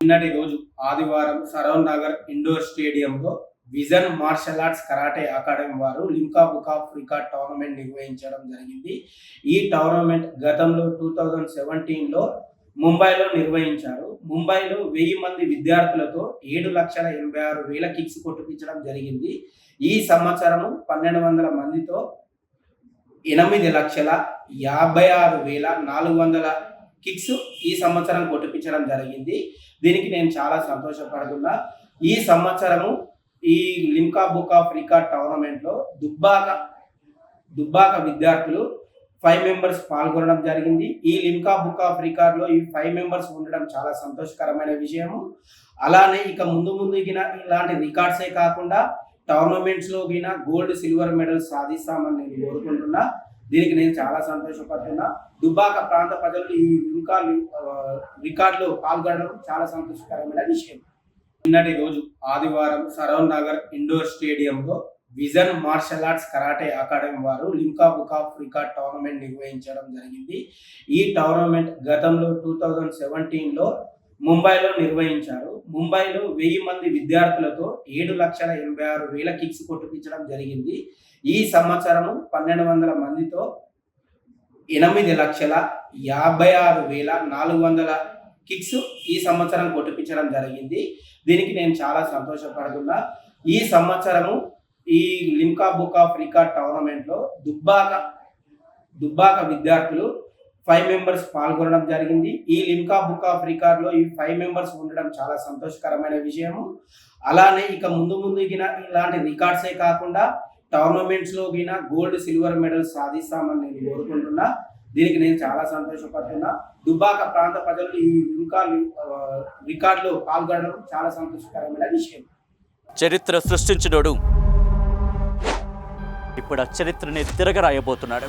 నిన్నటి రోజు ఆదివారం సరౌండ్ నగర్ ఇండోర్ స్టేడియంలో vision martial arts karate academy వారు Limca book of record tournament నిర్వహించడం జరిగింది. ఈ టోర్నమెంట్ గతంలో టూ థౌజండ్ సెవెంటీన్లో ముంబైలో నిర్వహించారు. ముంబైలో వెయ్యి మంది విద్యార్థులతో ఏడు లక్షల ఎనభై ఆరు వేల కిక్స్ కొట్టిపించడం జరిగింది. ఈ సంవత్సరం పన్నెండు వందల మందితో ఎనిమిది లక్షల యాభై ఆరు వేల నాలుగు వందల కిక్స్ ఈ సంవత్సరం కొట్టిపించడం జరిగింది. దీనికి నేను చాలా సంతోషపడుతున్నా. ఈ సంవత్సరము ఈ లింకా బుక్ ఆఫ్ రికార్డ్ టోర్నమెంట్లో దుబ్బాక దుబ్బాక విద్యార్థులు ఫైవ్ మెంబర్స్ పాల్గొనడం జరిగింది. ఈ లింకా బుక్ ఆఫ్ రికార్డ్లో ఈ ఫైవ్ మెంబర్స్ ఉండడం చాలా సంతోషకరమైన విషయము. అలానే ఇక ముందు ముందు ఇలాంటి రికార్డ్సే కాకుండా టోర్నమెంట్స్లో గిన గోల్డ్ సిల్వర్ మెడల్స్ సాధిస్తామని నేను కోరుకుంటున్నా. దీనికి నేను చాలా సంతోషపడుతున్నా. దుబ్బాక ప్రాంత ప్రజలు ఈ లింకా రికార్డులో పాల్గొనడం చాలా సంతోషకరమైన విషయం. నిన్నటి రోజు ఆదివారం సరౌండ్ నగర్ ఇండోర్ స్టేడియంలో vision martial arts karate academy వారు Limca book of record tournament నిర్వహించడం జరిగింది. ఈ టోర్నమెంట్ గతంలో టూ థౌజండ్ సెవెంటీన్లో ముంబైలో నిర్వహించారు. ముంబైలో వెయ్యి మంది విద్యార్థులతో ఏడు లక్షల ఎనభై ఆరు వేల కిక్స్ కొట్టిపించడం జరిగింది. ఈ సంవత్సరం పన్నెండు వందల మందితో ఎనిమిది లక్షల యాభై ఆరు వేల నాలుగు వందల కిక్స్ ఈ సంవత్సరం కొట్టిపించడం జరిగింది. దీనికి నేను చాలా సంతోషపడుతున్నా. ఈ సంవత్సరము ఈ లింకా బుక్ ఆఫ్ రికార్డ్ టోర్నమెంట్లో దుబ్బాక దుబ్బాక విద్యార్థులు ఫైవ్ మెంబర్స్ పాల్గొనడం జరిగింది. ఈ లింకా బుక్ ఆఫ్ రికార్డ్లో ఈ ఫైవ్ మెంబర్స్ ఉండడం చాలా సంతోషకరమైన విషయము. అలానే ఇక ముందు ముందు ఇలాంటి రికార్డ్సే కాకుండా టోర్నమెంట్స్లో గిన గోల్డ్ సిల్వర్ మెడల్స్ సాధిస్తామని నేను కోరుకుంటున్నా. దీనికి నేను చాలా సంతోషపడుతున్నా. దుబ్బాక ప్రాంత ప్రజలు ఈ లింకా రికార్డులో పాల్గొనడం చాలా సంతోషకరమైన విషయం. చరిత్ర సృష్టించినోడు. ఇప్పుడు ఆ చరిత్రని తిరగరాయబోతున్నాడు.